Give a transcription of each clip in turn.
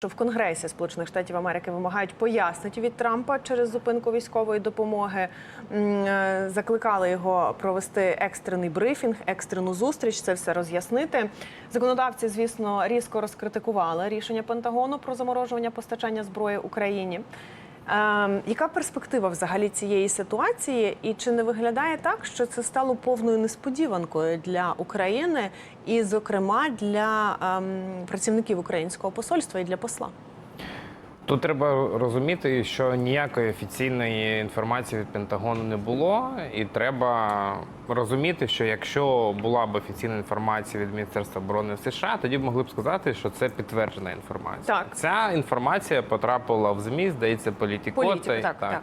що в Конгресі Сполучених Штатів Америки вимагають пояснити від Трампа через зупинку військової допомоги. Е, Закликали його провести екстрений брифінг, екстрену зустріч, це все роз'яснити. Законодавці, звісно, різко розкритикували рішення Пентагону про заморожування постачання зброї Україні. Ем, яка перспектива взагалі цієї ситуації, і чи не виглядає так, що це стало повною несподіванкою для України, і, зокрема, для ем, працівників українського посольства і для посла? Тут треба розуміти, що ніякої офіційної інформації від Пентагону не було, і треба розуміти, що якщо була б офіційна інформація від Міністерства оборони США, тоді б могли б сказати, що це підтверджена інформація. Так. Ця інформація потрапила в ЗМІ, здається, політикоти. Політику, так, так.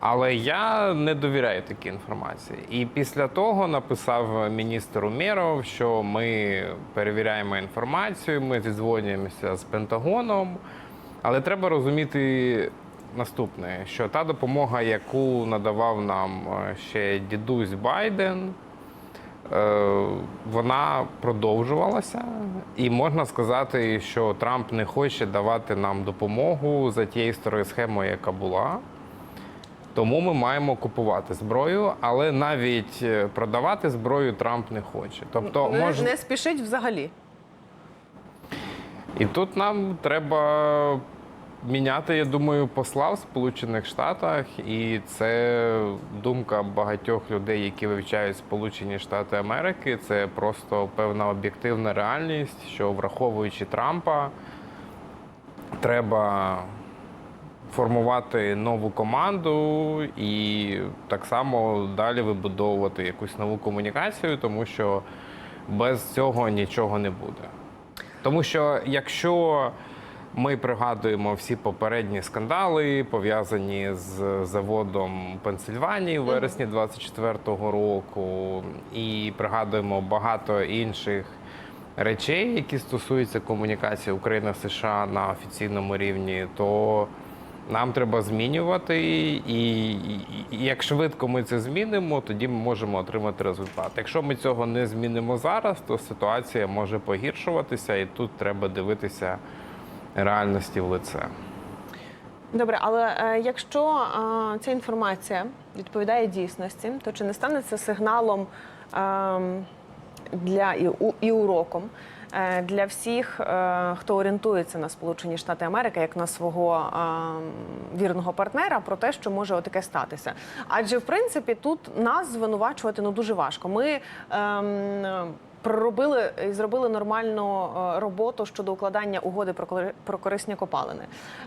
Але я не довіряю такій інформації. І після того написав міністр Умєров, що ми перевіряємо інформацію, ми зідзвонюємося з Пентагоном. Але треба розуміти наступне: що та допомога, яку надавав нам е, ще дідусь Байден, е, вона продовжувалася, і можна сказати, що Трамп не хоче давати нам допомогу за тією старою схемою, яка була. Тому ми маємо купувати зброю, але навіть е, продавати зброю Трамп не хоче. Тобто, не, може... не спішить взагалі. І тут нам треба міняти, я думаю, посла в Сполучених Штатах, і це думка багатьох людей, які вивчають Сполучені Штати Америки. Це просто певна об'єктивна реальність, що враховуючи Трампа, треба формувати нову команду і так само далі вибудовувати якусь нову комунікацію, тому що без цього нічого не буде. Тому що якщо ми пригадуємо всі попередні скандали, пов'язані з заводом Пенсильванії в вересні 24-го року, і пригадуємо багато інших речей, які стосуються комунікації України США на офіційному рівні, то нам треба змінювати, і як швидко ми це змінимо, тоді ми можемо отримати результат. Якщо ми цього не змінимо зараз, то ситуація може погіршуватися, і тут треба дивитися реальності в лице. Добре, але е, якщо е, ця інформація відповідає дійсності, то чи не стане це сигналом ем, для і, у- і уроком е, для всіх, е, хто орієнтується на Сполучені Штати Америки як на свого ем, вірного партнера, про те, що може отаке статися? Адже в принципі тут нас звинувачувати ну дуже важко. Ми ем, проробили і зробили нормальну е, роботу щодо укладання угоди про кори- про корисні копалини.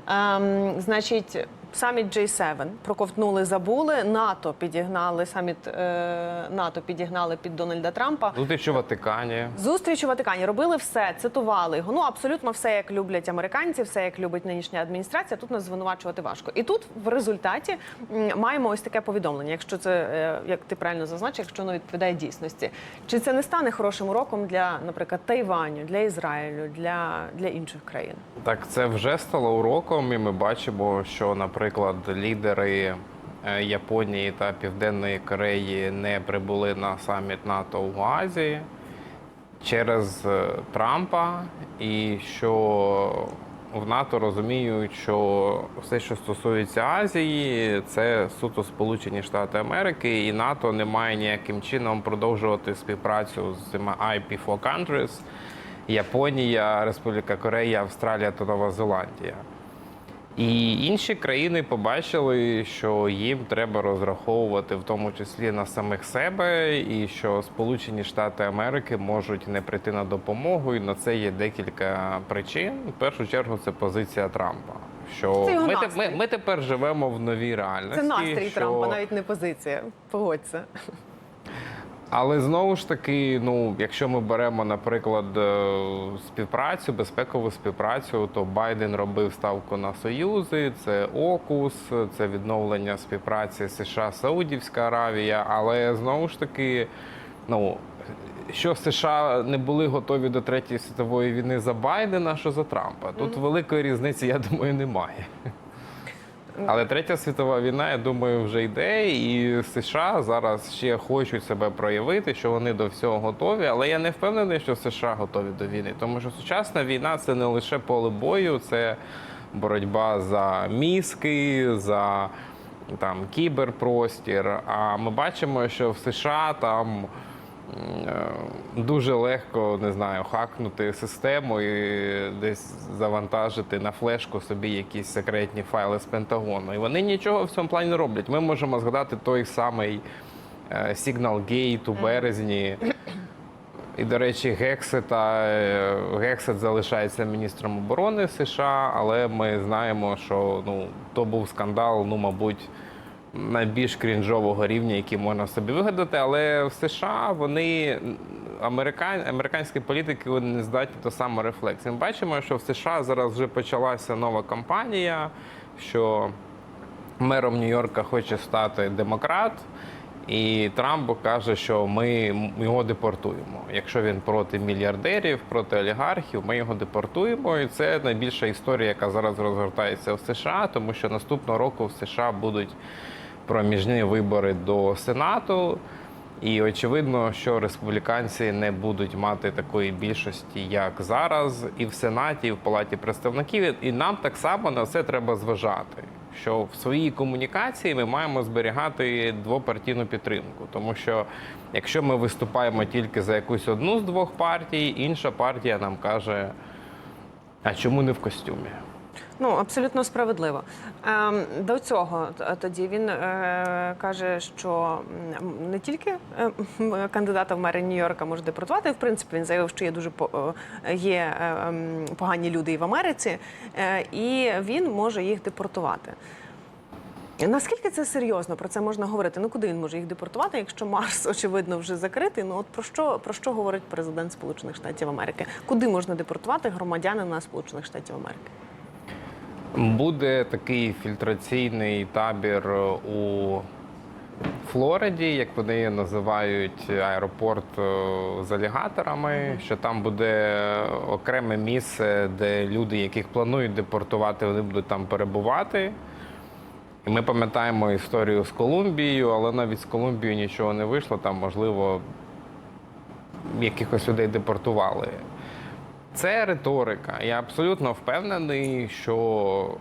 Ем, значить, саміт J7 проковтнули, забули. НАТО підігнали саміт е, НАТО підігнали під Дональда Трампа. Зустріч у Ватикані. Зустріч у Ватикані робили все, цитували його. Ну абсолютно все, як люблять американці, все як любить нинішня адміністрація. Тут нас звинувачувати важко. І тут в результаті маємо ось таке повідомлення. Якщо це е, як ти правильно зазначив, якщо воно відповідає дійсності, чи це не стане хорошим уроком для, наприклад, Тайваню, для Ізраїлю, для, для інших країн? Так, це вже стало уроком, і ми бачимо, що, наприклад, лідери е, Японії та Південної Кореї не прибули на саміт НАТО у Азії через е, Трампа, і що в НАТО розуміють, що все, що стосується Азії, це суто Сполучені Штати Америки, і НАТО не має ніяким чином продовжувати співпрацю з цими IP4 countries – Японія, Республіка Корея, Австралія та Нова Зеландія. І інші країни побачили, що їм треба розраховувати в тому числі на самих себе, і що Сполучені Штати Америки можуть не прийти на допомогу. І на це є декілька причин. В першу чергу, це позиція Трампа. Що Це ми, те- ми, ми тепер живемо в новій реальності. Це настрій що... Трампа, навіть не позиція. Погодься. Але знову ж таки, ну якщо ми беремо, наприклад, е, співпрацю, безпекову співпрацю, то Байден робив ставку на союзи, це ОКУС, це відновлення співпраці США, Саудівська Аравія. Але знову ж таки, ну що США не були готові до третьої світової війни за Байдена, що за Трампа. Тут великої різниці, я думаю, немає. Але третя світова війна, я думаю, вже йде, і США зараз ще хочуть себе проявити, що вони до всього готові. Але я не впевнений, що США готові до війни, тому що сучасна війна це не лише поле бою, це боротьба за мізки, за там кіберпростір. А ми бачимо, що в США там. Е, Дуже легко не знаю, хакнути систему і десь завантажити на флешку собі якісь секретні файли з Пентагону. І вони нічого в цьому плані не роблять. Ми можемо згадати той самий е, Signal Gate у березні. І, до речі, Гексета е, Гексет залишається міністром оборони США, але ми знаємо, що ну то був скандал, ну мабуть, найбільш крінжового рівня, який можна собі вигадати. Але в США вони американ, американські політики вони не здатні до саморефлексії. Ми бачимо, що в США зараз вже почалася нова кампанія, що мером Нью-Йорка хоче стати демократ. І Трамп каже, що ми його депортуємо. Якщо він проти мільярдерів, проти олігархів, ми його депортуємо. І це найбільша історія, яка зараз розгортається в США, тому що наступного року в США будуть проміжні вибори до Сенату. І очевидно, що республіканці не будуть мати такої більшості, як зараз, і в Сенаті, і в Палаті представників. І нам так само на це треба зважати. Що в своїй комунікації ми маємо зберігати двопартійну підтримку, тому що якщо ми виступаємо тільки за якусь одну з двох партій, інша партія нам каже: а чому не в костюмі? Ну, абсолютно справедливо. Ем, до цього тоді він е, каже, що не тільки е, кандидата в мери Нью-Йорка може депортувати. В принципі, він заявив, що є дуже е, є е, ем, погані люди і в Америці, і він може їх депортувати. Наскільки це серйозно? Про це можна говорити? Ну куди він може їх депортувати, якщо Марс очевидно вже закритий? Ну от про що про що говорить президент Сполучених Штатів Америки? Куди можна депортувати громадянина Сполучених Штатів Америки? Буде такий фільтраційний табір у Флориді, як вони називають аеропорт е, з алігаторами. Що там буде окреме місце, де люди, яких планують депортувати, вони будуть там перебувати. І ми пам'ятаємо історію з Колумбією, але навіть з Колумбією нічого не вийшло. Там, можливо, якихось людей депортували. Це риторика. Я абсолютно впевнений, що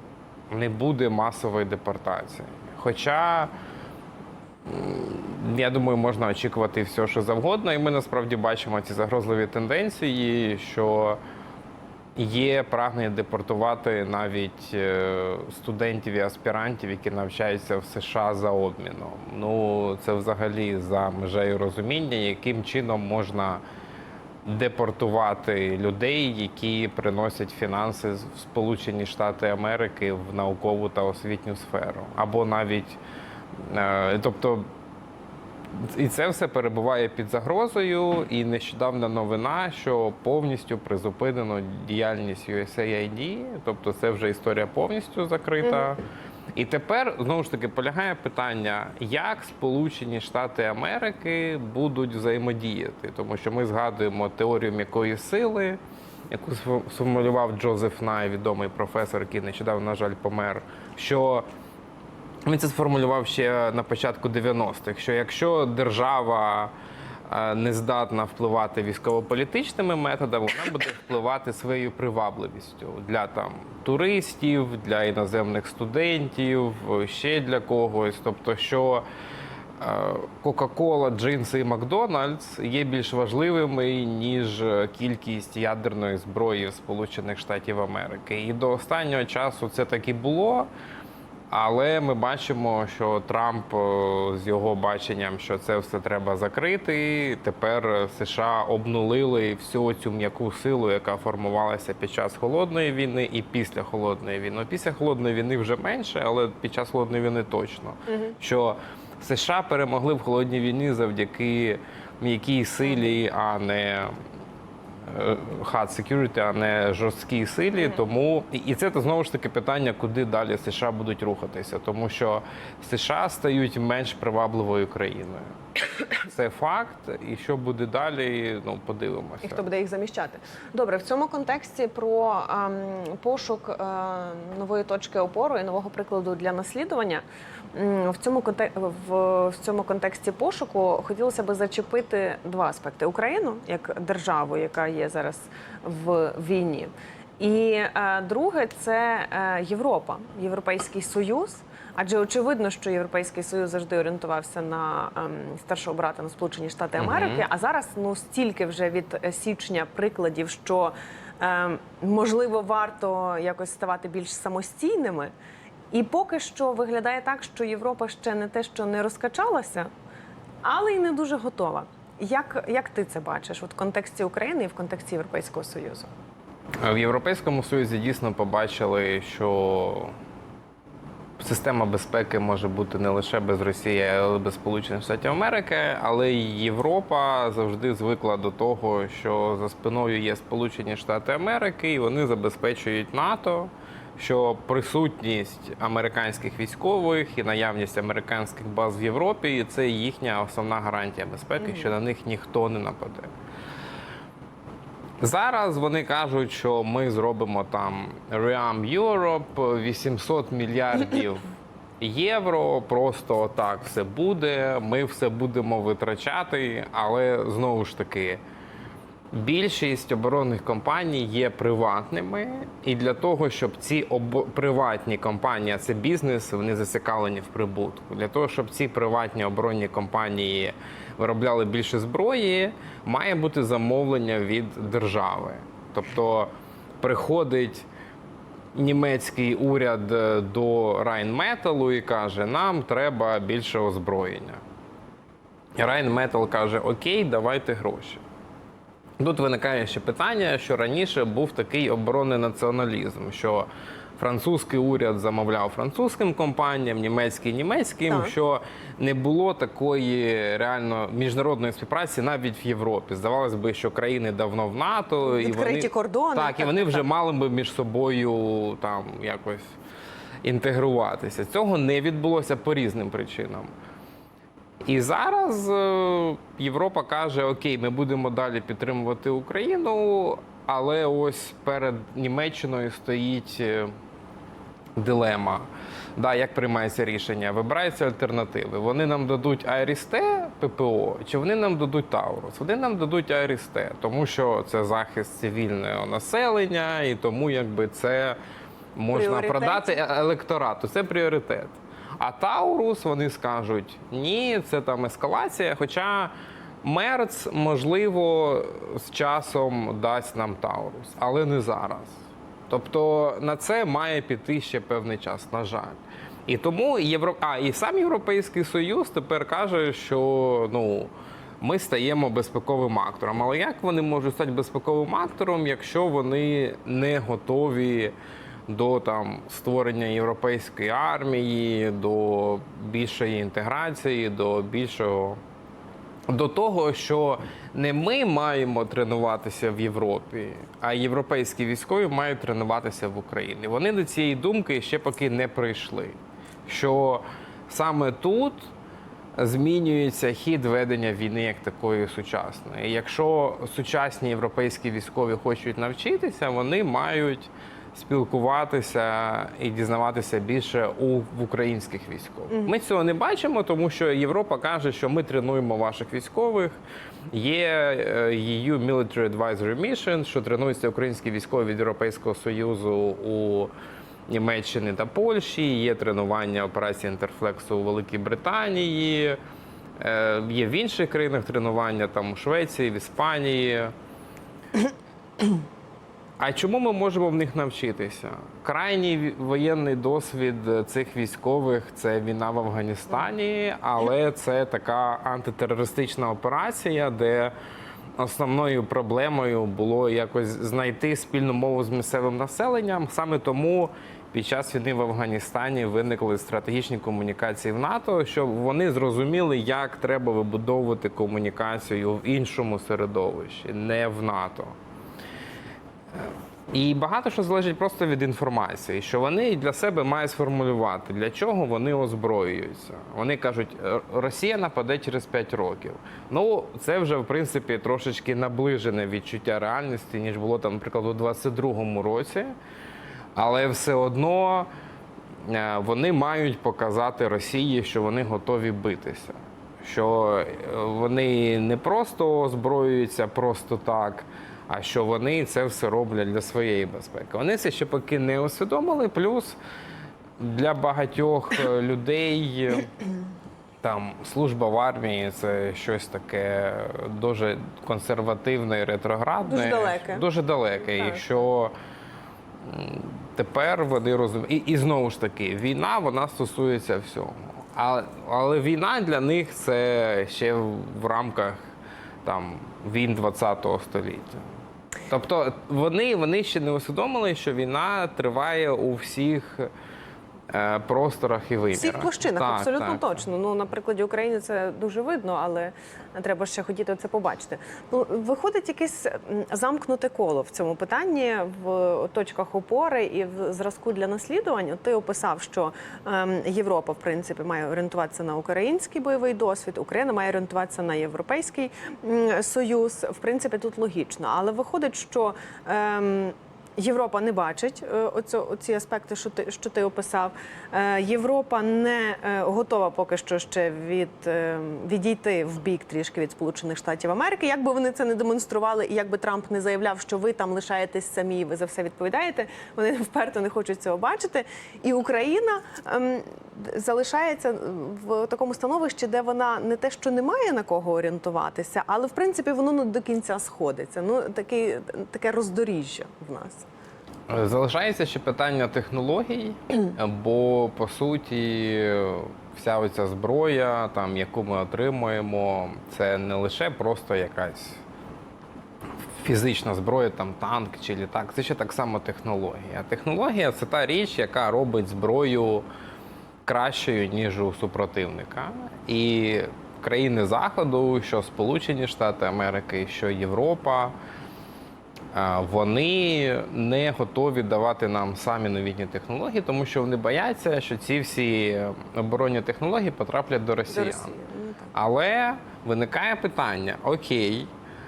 не буде масової депортації. Хоча, я думаю, можна очікувати все, що завгодно, і ми насправді бачимо ці загрозливі тенденції, що є прагнення депортувати навіть е, студентів і аспірантів, які навчаються в США за обміном. Ну, це взагалі за межею розуміння, яким чином можна депортувати людей, які приносять фінанси в Сполучені Штати Америки в наукову та освітню сферу, або навіть е, тобто. І це все перебуває під загрозою. І нещодавна новина, що повністю призупинено діяльність USAID, тобто це вже історія повністю закрита. І тепер знову ж таки полягає питання, як Сполучені Штати Америки будуть взаємодіяти, тому що ми згадуємо теорію м'якої сили, яку сформулював Джозеф Най, відомий професор, який нещодавно, на жаль, помер. що він це сформулював ще на початку 90-х, що якщо держава не здатна впливати військово-політичними методами, вона буде впливати своєю привабливістю для там туристів, для іноземних студентів, ще для когось. Тобто, що е, Кока-Кола, джинси і Макдональдс є більш важливими ніж кількість ядерної зброї Сполучених Штатів Америки. І до останнього часу це так і було. Але ми бачимо, що Трамп е, з його баченням, що це все треба закрити. Тепер США обнулили всю цю м'яку силу, яка формувалася під час холодної війни і після холодної війни. Ну, Після холодної війни вже менше, але під час холодної війни точно. Що США перемогли в холодній війні завдяки м'якій силі, а не hard security, а не жорсткій силі. Тому і- і це то знову ж таки питання, куди далі США будуть рухатися, тому що США стають менш привабливою країною. Це факт, і що буде далі, ну подивимося. І хто буде їх заміщати? Добре, в цьому контексті про ем, пошук е, нової точки опору і нового прикладу для наслідування. В цьому в цьому контексті пошуку хотілося би зачепити два аспекти: Україну як державу, яка є зараз в війні. І е, друге це е, Європа, Європейський Союз. Адже очевидно, що Європейський Союз завжди орієнтувався на ем, старшого брата на Сполучені Штати Америки. А зараз ну стільки вже від е, січня прикладів, що ем, можливо варто якось ставати більш самостійними. І поки що виглядає так, що Європа ще не те, що не розкачалася, але й не дуже готова. Як, як ти це бачиш от в контексті України і в контексті Європейського Союзу? В Європейському Союзі дійсно побачили, що система безпеки може бути не лише без Росії, але й без Сполучених Штатів Америки. Але й Європа завжди звикла до того, що за спиною є Сполучені Штати Америки, і вони забезпечують НАТО. Що присутність американських військових і наявність американських баз в Європі це їхня основна гарантія безпеки, що на них ніхто не нападе. Зараз вони кажуть, що ми зробимо там Ream Europe 800 мільярдів євро. Просто так все буде. Ми все будемо витрачати, але знову ж таки. Більшість оборонних компаній є приватними, і для того, щоб ці обо- приватні компанії, а це бізнес, вони зацікавлені в прибутку. Для того, щоб ці приватні оборонні компанії виробляли більше зброї, має бути замовлення від держави. Тобто приходить німецький уряд е, до Райнметалу і каже: нам треба більше озброєння. Райнметал каже: Окей, давайте гроші. Тут виникає ще питання, що раніше був такий оборонний націоналізм, що французький уряд замовляв французьким компаніям, німецький німецьким, Так. що не було такої реально міжнародної співпраці навіть в Європі. Здавалось би, що країни давно в НАТО і Відкриті вони кордони, Так, і вони так, вже так. мали би між собою там якось інтегруватися. Цього не відбулося по різним причинам. І зараз е, Європа каже: Окей, ми будемо далі підтримувати Україну, але ось перед Німеччиною стоїть е, дилема. Да, як приймається рішення? Вибираються альтернативи. Вони нам дадуть Айрісте ППО, чи вони нам дадуть Таурус? Вони нам дадуть Айрісте, тому що це захист цивільного населення, і тому якби це можна продати е- електорату. Це пріоритет. А Таурус вони скажуть ні, це там ескалація. Хоча Мерц, можливо, з часом дасть нам Таурус, але не зараз. Тобто на це має піти ще певний час, на жаль. І тому Євро... а, і сам Європейський Союз тепер каже, що ну. Ми стаємо безпековим актором. Але як вони можуть стати безпековим актором, якщо вони не готові до там створення європейської армії, до більшої інтеграції, до більшого до того, що не ми маємо тренуватися в Європі, а європейські військові мають тренуватися в Україні. Вони до цієї думки ще поки не прийшли. Що саме тут змінюється хід ведення війни як такої сучасної. Якщо сучасні європейські військові хочуть навчитися, вони мають спілкуватися і дізнаватися більше у в українських військових. Ми цього не бачимо, тому що Європа каже, що ми тренуємо ваших військових. Є е, EU Military Advisory Mission, що тренуються українські військові від Європейського Союзу у Німеччини та Польщі. Є тренування операції Інтерфлексу у Великій Британії. Е, Є в інших країнах тренування, там у Швеції, в Іспанії. А чому ми можемо в них навчитися? Крайній воєнний досвід цих військових це війна в Афганістані, але це така антитерористична операція, де основною проблемою було якось знайти спільну мову з місцевим населенням. Саме тому під час війни в Афганістані виникли стратегічні комунікації в НАТО, щоб вони зрозуміли, як треба вибудовувати комунікацію в іншому середовищі, не в НАТО. І багато що залежить просто від інформації, що вони для себе мають сформулювати, для чого вони озброюються. Вони кажуть, Росія нападе через 5 років. Ну, це вже в принципі трошечки наближене відчуття реальності, ніж було там, наприклад, у 22-му році. Але все одно е, вони мають показати Росії, що вони готові битися. Що е, вони не просто озброюються просто так, а що вони це все роблять для своєї безпеки. Вони це ще поки не усвідомили. Плюс для багатьох е, людей е, там служба в армії це щось таке дуже консервативне і ретроградне. Дуже далеке. Дуже далеке. Так. І що тепер вони розуміють. І, і знову ж таки, війна вона стосується всього. Але, але війна для них це ще в, рамках там, війн 20-го століття. Тобто вони, вони ще не усвідомили, що війна триває у всіх просторах і вимірах. всіх площинах, Так, абсолютно так. точно. Ну на прикладі України це дуже видно, але треба ще хотіти це побачити. Ну виходить якесь замкнуте коло в цьому питанні в точках опори і в зразку для наслідувань. От Ти описав, що ем, Європа в принципі має орієнтуватися на український бойовий досвід, Україна має орієнтуватися на європейський союз. В принципі, тут логічно, але виходить, що ем, Європа не бачить е, оці аспекти, що ти, що ти описав. Е, Європа не е, готова поки що ще від, відійти в бік трішки від Сполучених Штатів Америки. Як би вони це не демонстрували, і як би Трамп не заявляв, що ви там лишаєтесь самі, ви за все відповідаєте. Вони вперто не хочуть цього бачити. І Україна ем, залишається в такому становищі, де вона не те, що не має на кого орієнтуватися, але в принципі воно не до кінця сходиться. Ну таке, таке роздоріжжя в нас. Залишається ще питання технологій, бо по суті вся оця зброя, там, яку ми отримуємо, це не лише просто якась фізична зброя, там танк чи літак, це ще так само технологія. Технологія це та річ, яка робить зброю кращою, ніж у супротивника. І країни Заходу, що Сполучені Штати Америки, що Європа. Вони не готові давати нам самі новітні технології, тому що вони бояться, що ці всі оборонні технології потраплять до Росії. До Росії. Ну. Але виникає питання: окей,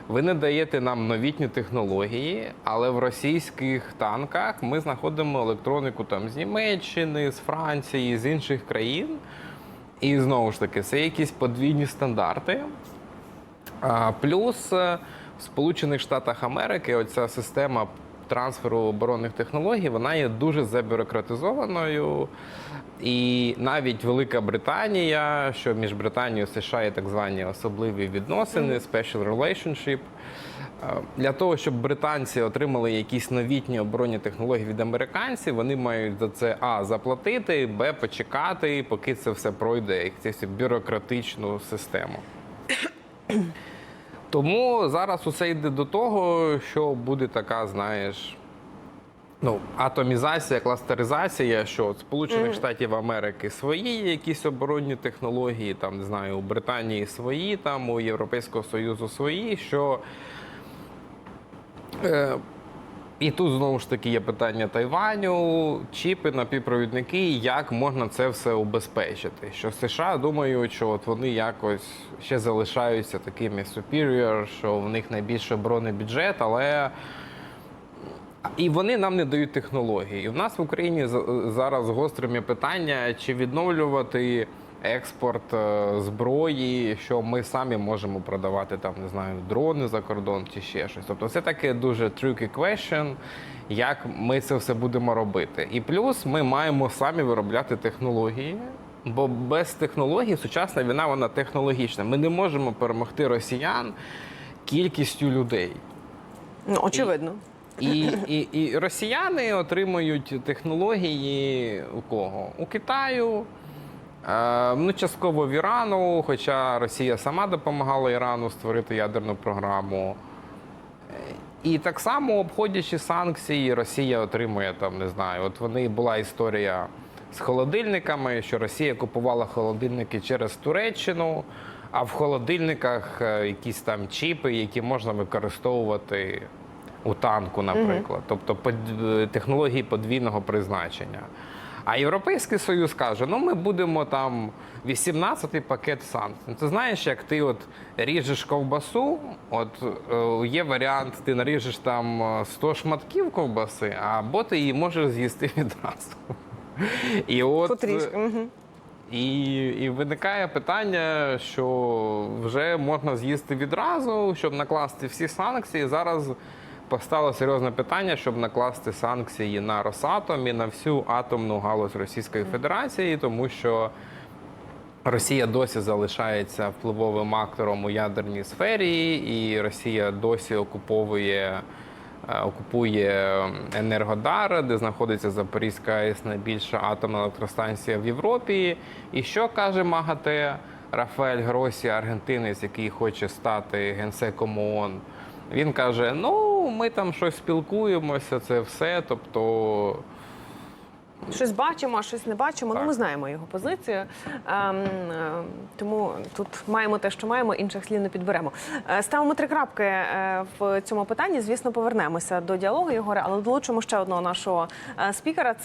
ви не даєте нам новітні технології, але в російських танках ми знаходимо електронику там з Німеччини, з Франції, з інших країн. І знову ж таки, це якісь подвійні стандарти. Плюс е, в Сполучених Штатах Америки оця система трансферу оборонних технологій вона є дуже забюрократизованою. І навіть Велика Британія, що між Британією і США є так звані особливі відносини, special relationship. Е, Для того, щоб британці отримали якісь новітні оборонні технології від американців, вони мають за це А заплатити, Б почекати, поки це все пройде, як це бюрократичну систему. Тому зараз усе йде до того, що буде така, знаєш, ну, атомізація, кластеризація, що от Сполучених Штатів Америки свої якісь оборонні технології, там не знаю, у Британії свої, там у Європейського Союзу свої, що. Е, і тут знову ж таки є питання Тайваню, чіпи, напівпровідники, як можна це все убезпечити. Що США думають, що от вони якось ще залишаються такими superior, що в них найбільший оборонний бюджет, але і вони нам не дають технології. І в нас в Україні за- зараз гострим є питання, чи відновлювати експорт е, зброї, що ми самі можемо продавати там, не знаю, дрони за кордон чи ще щось. Тобто це таке дуже tricky question, як ми це все будемо робити. І плюс ми маємо самі виробляти технології. Бо без технологій сучасна війна вона технологічна. Ми не можемо перемогти росіян кількістю людей. Ну, очевидно. І, і, і росіяни отримують технології у кого? У Китаю, ну, частково в Ірану, хоча Росія сама допомагала Ірану створити ядерну програму. Е, І так само, обходячи санкції, Росія отримує там, не знаю, от вони була історія з холодильниками, що Росія купувала холодильники через Туреччину, а в холодильниках е, якісь там чіпи, які можна використовувати у танку, наприклад, тобто е, технології подвійного призначення. А Європейський Союз каже: ну ми будемо там 18-й пакет санкцій. Ти знаєш, як ти от ріжеш ковбасу, от е, є варіант, ти наріжеш там е, 100 шматків ковбаси, або ти її можеш з'їсти відразу. І от, і, і виникає питання, що вже можна з'їсти відразу, щоб накласти всі санкції. Зараз постало серйозне питання, щоб накласти санкції на Росатом і на всю атомну галузь Російської Федерації, тому що Росія досі залишається впливовим актором у ядерній сфері, і Росія досі окуповує. е, Окупує Енергодар, де знаходиться Запорізька АЕС, найбільша атомна електростанція в Європі. І що каже МАГАТЕ Рафаель Гросі, аргентинець, який хоче стати генсеком ООН? Він каже: ну, ми там щось спілкуємося, це все. Тобто Щось бачимо, а щось не бачимо. Так. Ну, ми знаємо його позицію. Ем, е, тому тут маємо те, що маємо, інших слів не підберемо. Е, ставимо три крапки е, в цьому питанні. Звісно, повернемося до діалогу, Єгоре, але долучимо ще одного нашого е, спікера.